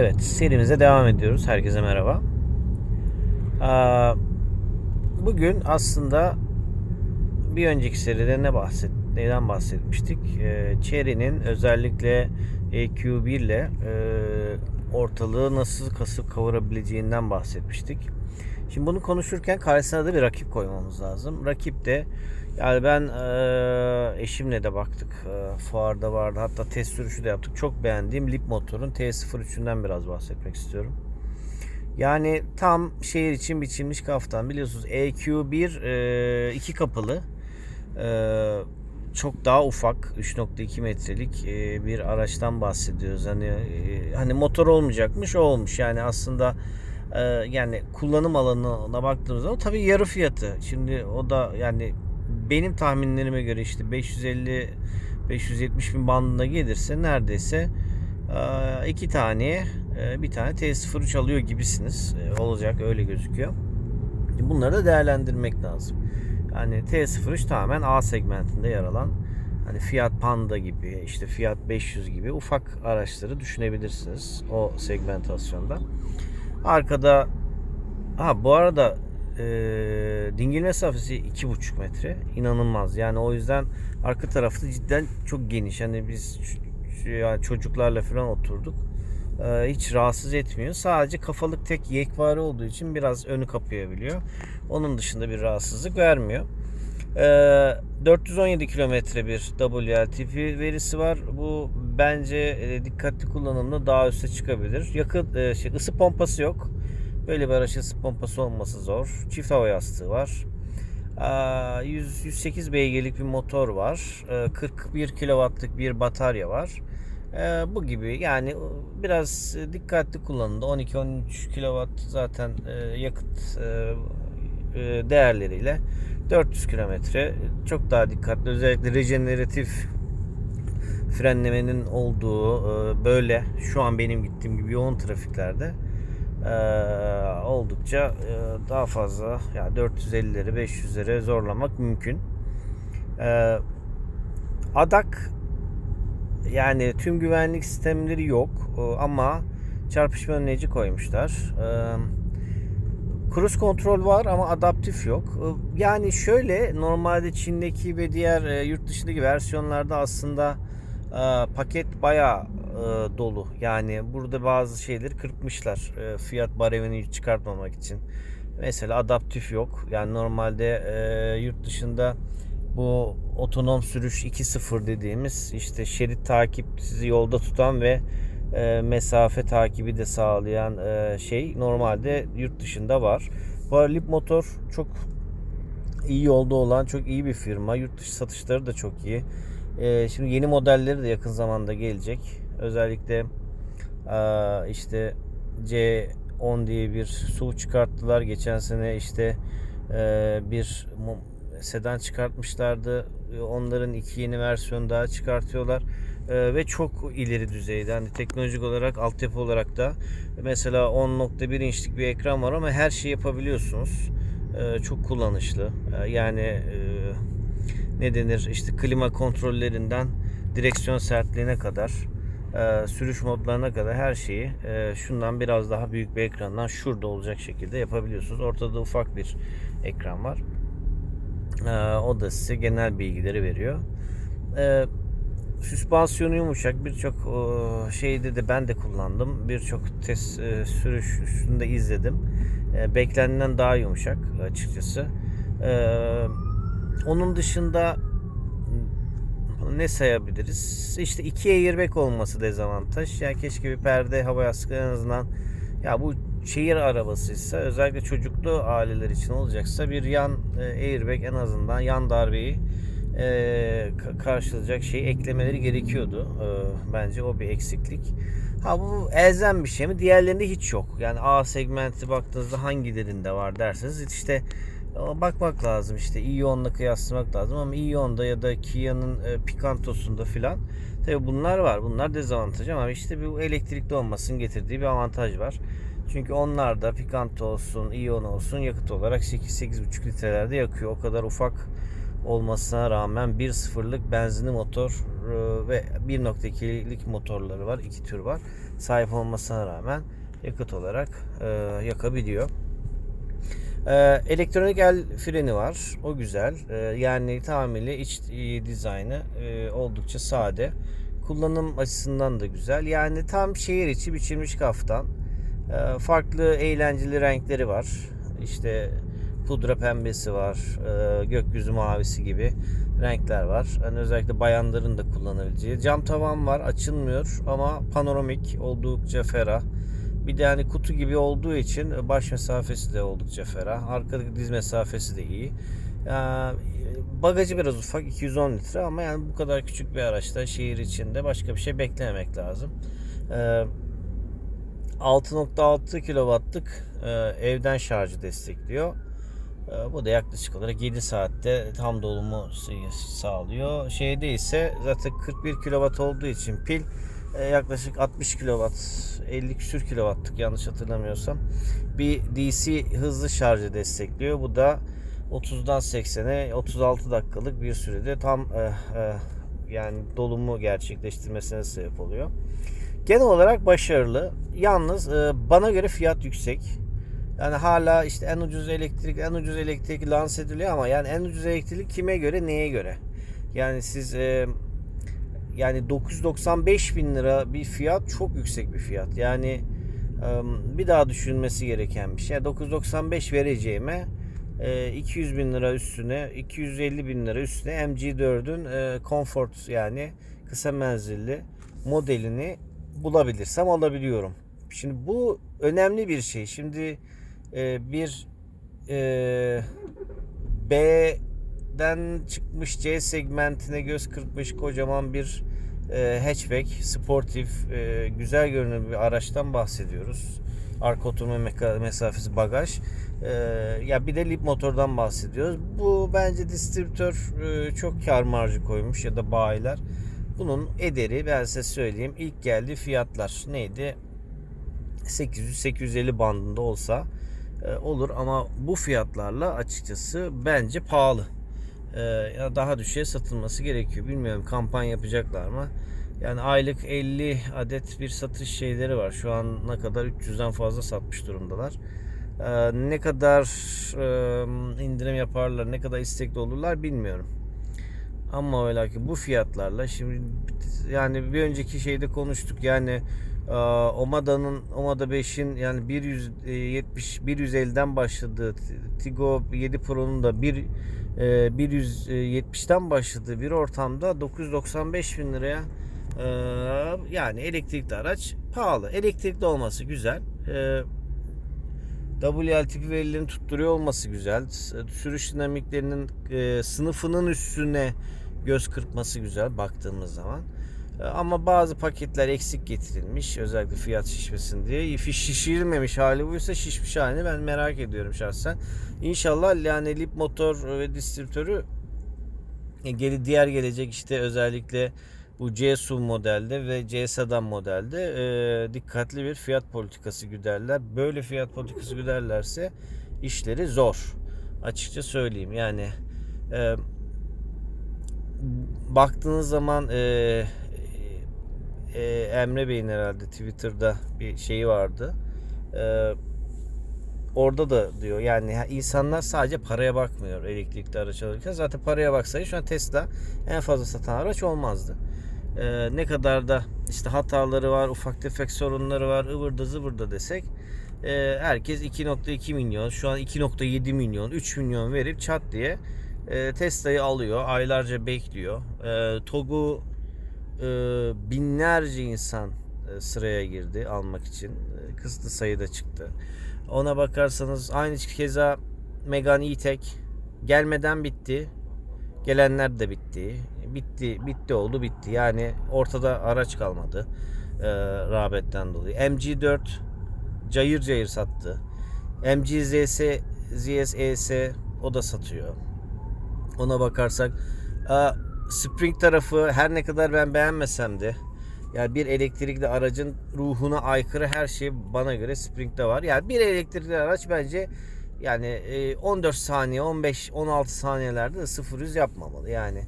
Evet serimize devam ediyoruz. Herkese merhaba. Bugün aslında bir önceki seride ne bahset, neyden bahsetmiştik? Ee, Chery'nin özellikle EQ1 ile e, ortalığı nasıl kasıp kavurabileceğinden bahsetmiştik. Şimdi bunu konuşurken karşısına da bir rakip koymamız lazım. Rakip de yani ben e, eşimle de baktık. E, fuarda vardı. Hatta test sürüşü de yaptık. Çok beğendiğim Lip motorun T03'ünden biraz bahsetmek istiyorum. Yani tam şehir için biçilmiş kaftan. Biliyorsunuz EQ1 e, iki kapılı. E, çok daha ufak 3.2 metrelik e, bir araçtan bahsediyoruz. Hani hani motor olmayacakmış o olmuş. Yani aslında yani kullanım alanına baktığımız zaman tabii yarı fiyatı. Şimdi o da yani benim tahminlerime göre işte 550 570 bin bandına gelirse neredeyse e, iki tane e, bir tane T03 alıyor gibisiniz. E, olacak öyle gözüküyor. Bunları da değerlendirmek lazım. Yani T03 tamamen A segmentinde yer alan hani Fiat Panda gibi işte Fiat 500 gibi ufak araçları düşünebilirsiniz o segmentasyonda. Arkada ha bu arada e, dingil mesafesi 2,5 metre. inanılmaz. Yani o yüzden arka tarafı cidden çok geniş. Hani biz yani çocuklarla falan oturduk. E, hiç rahatsız etmiyor. Sadece kafalık tek yekvari olduğu için biraz önü kapayabiliyor. Onun dışında bir rahatsızlık vermiyor. E, 417 kilometre bir WLTP verisi var. Bu bence e, dikkatli kullanımda daha üste çıkabilir. Yakıt e, şey, ısı pompası yok. Böyle bir araçın pompası olması zor. Çift hava yastığı var. Aa, 100, 108 beygirlik bir motor var. Ee, 41 kW'lık bir batarya var. Ee, bu gibi yani biraz dikkatli kullanımda 12-13 kW zaten e, yakıt e, e, değerleriyle 400 kilometre çok daha dikkatli özellikle rejeneratif frenlemenin olduğu e, böyle şu an benim gittiğim gibi yoğun trafiklerde e, oldukça e, daha fazla yani 450'leri 500'lere zorlamak mümkün. E, Adak yani tüm güvenlik sistemleri yok e, ama çarpışma önleyici koymuşlar. E, Cruise kontrol var ama adaptif yok. E, Yani şöyle normalde Çin'deki ve diğer e, yurt dışındaki versiyonlarda aslında e, paket bayağı e, dolu. Yani burada bazı şeyleri kırpmışlar. E, fiyat baremini çıkartmamak için. Mesela adaptif yok. Yani normalde e, yurt dışında bu otonom sürüş 2.0 dediğimiz işte şerit takip sizi yolda tutan ve e, mesafe takibi de sağlayan e, şey normalde yurt dışında var. Bu arada Lip Motor çok iyi yolda olan çok iyi bir firma. Yurt dışı satışları da çok iyi. E, şimdi yeni modelleri de yakın zamanda gelecek. Özellikle işte C10 diye bir SUV çıkarttılar. Geçen sene işte bir sedan çıkartmışlardı. Onların iki yeni versiyon daha çıkartıyorlar. Ve çok ileri düzeyde. Hani teknolojik olarak, altyapı olarak da mesela 10.1 inçlik bir ekran var ama her şeyi yapabiliyorsunuz. Çok kullanışlı. Yani ne denir işte klima kontrollerinden direksiyon sertliğine kadar e, sürüş modlarına kadar her şeyi e, şundan biraz daha büyük bir ekrandan şurada olacak şekilde yapabiliyorsunuz. Ortada ufak bir ekran var. E, o da size genel bilgileri veriyor. E, süspansiyonu yumuşak birçok e, şeyde de ben de kullandım. Birçok test e, sürüş üstünde izledim. E, beklenenden daha yumuşak açıkçası. E, onun dışında ne sayabiliriz? İşte iki airbag olması dezavantaj. Yani keşke bir perde hava yastığı en azından ya bu şehir arabasıysa özellikle çocuklu aileler için olacaksa bir yan e, airbag en azından yan darbeyi e, ka- karşılayacak şey eklemeleri gerekiyordu. E, bence o bir eksiklik. Ha bu elzem bir şey mi? Diğerlerinde hiç yok. Yani A segmenti baktığınızda hangilerinde var derseniz işte bakmak lazım işte Ion'la kıyaslamak lazım ama Ion'da ya da Kia'nın e, Picanto'sunda filan tabi bunlar var. Bunlar dezavantaj ama işte bu elektrikli olmasının getirdiği bir avantaj var. Çünkü onlar da Picanto olsun, Ion olsun yakıt olarak 8-8,5 litrelerde yakıyor. O kadar ufak olmasına rağmen 1.0'lık benzinli motor e, ve 1.2'lik motorları var. iki tür var. sahip olmasına rağmen yakıt olarak e, yakabiliyor. E, elektronik el freni var. O güzel. E, yani tamamıyla iç e, dizaynı e, oldukça sade. Kullanım açısından da güzel. Yani tam şehir içi biçilmiş kaftan. E, farklı eğlenceli renkleri var. İşte pudra pembesi var, e, gökyüzü mavisi gibi renkler var. Hani özellikle bayanların da kullanabileceği. Cam tavan var, açılmıyor ama panoramik oldukça ferah. Bir de hani kutu gibi olduğu için baş mesafesi de oldukça ferah. Arkadaki diz mesafesi de iyi. Ya, bagajı biraz ufak 210 litre ama yani bu kadar küçük bir araçta şehir içinde başka bir şey beklememek lazım. Ee, 6.6 kW'lık e, evden şarjı destekliyor. E, bu da yaklaşık olarak 7 saatte tam dolumu sağlıyor. Şeyde ise zaten 41 kW olduğu için pil yaklaşık 60 kW 50 küsür kW'lık yanlış hatırlamıyorsam bir DC hızlı şarjı destekliyor. Bu da 30'dan 80'e 36 dakikalık bir sürede tam e, e, yani dolumu gerçekleştirmesine sebep oluyor. Genel olarak başarılı. Yalnız e, bana göre fiyat yüksek. Yani hala işte en ucuz elektrik, en ucuz elektrik lanse ediliyor ama yani en ucuz elektrik kime göre, neye göre? Yani siz e, yani 995 bin lira bir fiyat çok yüksek bir fiyat. Yani e, bir daha düşünmesi gereken bir şey. Yani 995 vereceğime e, 200 bin lira üstüne, 250 bin lira üstüne MG4'ün e, Comfort yani kısa menzilli modelini bulabilirsem alabiliyorum. Şimdi bu önemli bir şey. Şimdi e, bir e, B'den çıkmış C segmentine göz kırpmış kocaman bir e, hatchback, sportif, e, güzel görünümlü bir araçtan bahsediyoruz. Arka oturma mesafesi bagaj. E, ya bir de lip motordan bahsediyoruz. Bu bence distribütör e, çok kar marjı koymuş ya da bayiler. Bunun ederi ben size söyleyeyim. İlk geldiği fiyatlar neydi? 800-850 bandında olsa e, olur ama bu fiyatlarla açıkçası bence pahalı. E, daha düşüğe satılması gerekiyor. Bilmiyorum kampanya yapacaklar mı? Yani aylık 50 adet bir satış şeyleri var. Şu an ne kadar 300'den fazla satmış durumdalar. E, ne kadar e, indirim yaparlar, ne kadar istekli olurlar bilmiyorum. Ama öyle ki bu fiyatlarla şimdi yani bir önceki şeyde konuştuk. Yani e, Omada'nın Omada 5'in yani 170 150'den başladığı Tigo 7 Pro'nun da 1 170'ten başladığı bir ortamda 995 bin liraya e, yani elektrikli araç pahalı. Elektrikli olması güzel. E, WL tipi verilerini tutturuyor olması güzel. Sürüş dinamiklerinin e, sınıfının üstüne göz kırpması güzel baktığımız zaman. E, ama bazı paketler eksik getirilmiş. Özellikle fiyat şişmesin diye. Fiş şişirilmemiş hali buysa şişmiş halini ben merak ediyorum şahsen. İnşallah yani lip motor ve distribütörü e, geri diğer gelecek işte özellikle bu C SUV modelde ve C sedan modelde e, dikkatli bir fiyat politikası güderler. Böyle fiyat politikası güderlerse işleri zor. Açıkça söyleyeyim. Yani e, baktığınız zaman e, e, Emre Bey'in herhalde Twitter'da bir şeyi vardı. E, orada da diyor yani insanlar sadece paraya bakmıyor elektrikli araç alırken. Zaten paraya baksaydı şu an Tesla en fazla satan araç olmazdı. Ee, ne kadar da işte hataları var, ufak tefek sorunları var, ıvırda zıvırda desek e, herkes 2.2 milyon, şu an 2.7 milyon, 3 milyon verip çat diye e, Tesla'yı alıyor. Aylarca bekliyor. E, TOG'u e, binlerce insan e, sıraya girdi almak için. E, kısıtlı sayıda çıktı. Ona bakarsanız aynı keza Megane E-Tech gelmeden bitti. Gelenler de bitti. Bitti, bitti oldu, bitti. Yani ortada araç kalmadı. E, rağbetten dolayı. MG4 cayır cayır sattı. MG ZS, ZS ES o da satıyor. Ona bakarsak e, Spring tarafı her ne kadar ben beğenmesem de yani bir elektrikli aracın ruhuna aykırı her şey bana göre Spring'de var. Yani bir elektrikli araç bence yani 14 e, saniye 15 16 saniyelerde de 0 100 yapmamalı. Yani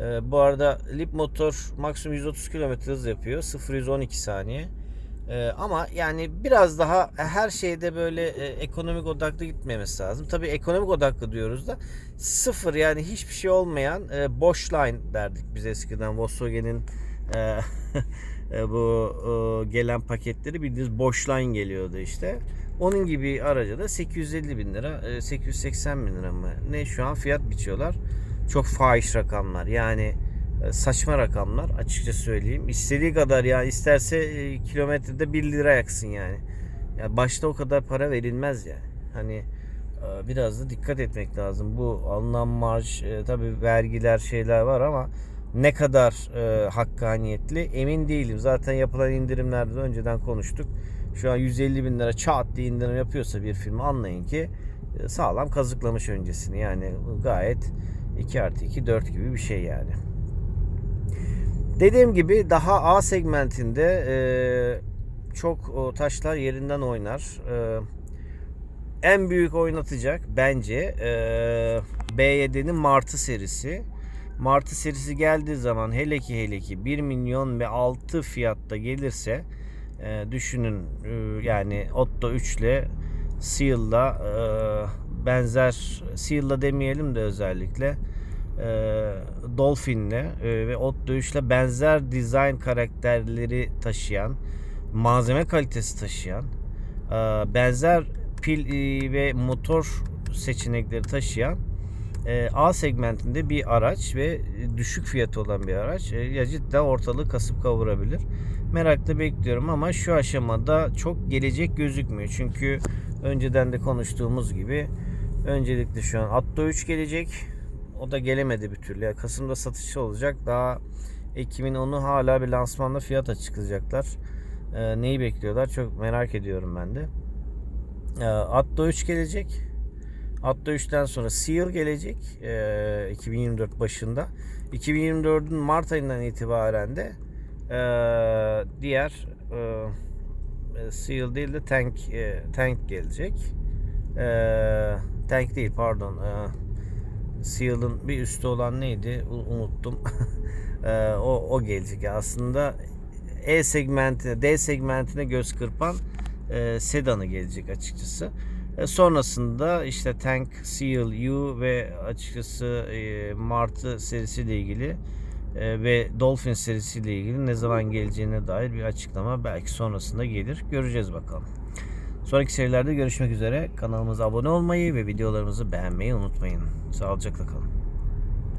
e, bu arada lip motor maksimum 130 km hız yapıyor. 0 112 saniye. Ee, ama yani biraz daha her şeyde böyle e, ekonomik odaklı gitmemesi lazım. Tabii ekonomik odaklı diyoruz da sıfır yani hiçbir şey olmayan e, boş line derdik biz eskiden Volkswagen'in e, e, bu e, gelen paketleri bildiğiniz boş line geliyordu işte. Onun gibi araca da 850 bin lira, e, 880 bin lira mı ne şu an fiyat biçiyorlar. Çok fahiş rakamlar yani e, saçma rakamlar açıkça söyleyeyim. İstediği kadar ya isterse e, kilometrede 1 lira yaksın yani. Ya başta o kadar para verilmez yani. Hani e, biraz da dikkat etmek lazım. Bu alınan marj e, tabii vergiler şeyler var ama ne kadar e, hakkaniyetli emin değilim. Zaten yapılan indirimlerde de önceden konuştuk. Şu an 150 bin lira çat diye indirim yapıyorsa bir firma anlayın ki e, sağlam kazıklamış öncesini. Yani gayet 2 artı 2 4 gibi bir şey yani. Dediğim gibi daha A segmentinde e, çok o, taşlar yerinden oynar. E, en büyük oynatacak bence e, B7'nin Martı serisi. Martı serisi geldiği zaman hele ki hele ki 1 milyon ve 6 fiyatta gelirse e, düşünün e, yani Otto 3 ile Seal'la e, benzer Seal'la demeyelim de özellikle e, Dolphin'le e, ve 3 ile benzer dizayn karakterleri taşıyan malzeme kalitesi taşıyan e, benzer pil e, ve motor seçenekleri taşıyan e, A segmentinde bir araç ve düşük fiyatı olan bir araç e, ya cidden ortalığı kasıp kavurabilir. Merakla bekliyorum ama şu aşamada çok gelecek gözükmüyor. Çünkü önceden de konuştuğumuz gibi öncelikle şu an Atto 3 gelecek. O da gelemedi bir türlü. Yani Kasım'da satışı olacak. Daha Ekim'in onu hala bir lansmanda fiyat açıklayacaklar. E, neyi bekliyorlar çok merak ediyorum ben de. E, Atto 3 gelecek. Atto 3'ten sonra Seal gelecek e, 2024 başında. 2024'ün Mart ayından itibaren de e, diğer e, Seal değil de Tank e, Tank gelecek. E, tank değil pardon. E, Seal'ın bir üstü olan neydi? Unuttum. e, o, o gelecek. Aslında E segmentine, D segmentine göz kırpan e, sedanı gelecek açıkçası. E, sonrasında işte Tank, Seal, U ve açıkçası e, Martı serisiyle ilgili e, ve Dolphin serisiyle ilgili ne zaman geleceğine dair bir açıklama belki sonrasında gelir. Göreceğiz bakalım. Sonraki serilerde görüşmek üzere. Kanalımıza abone olmayı ve videolarımızı beğenmeyi unutmayın. Sağlıcakla kalın.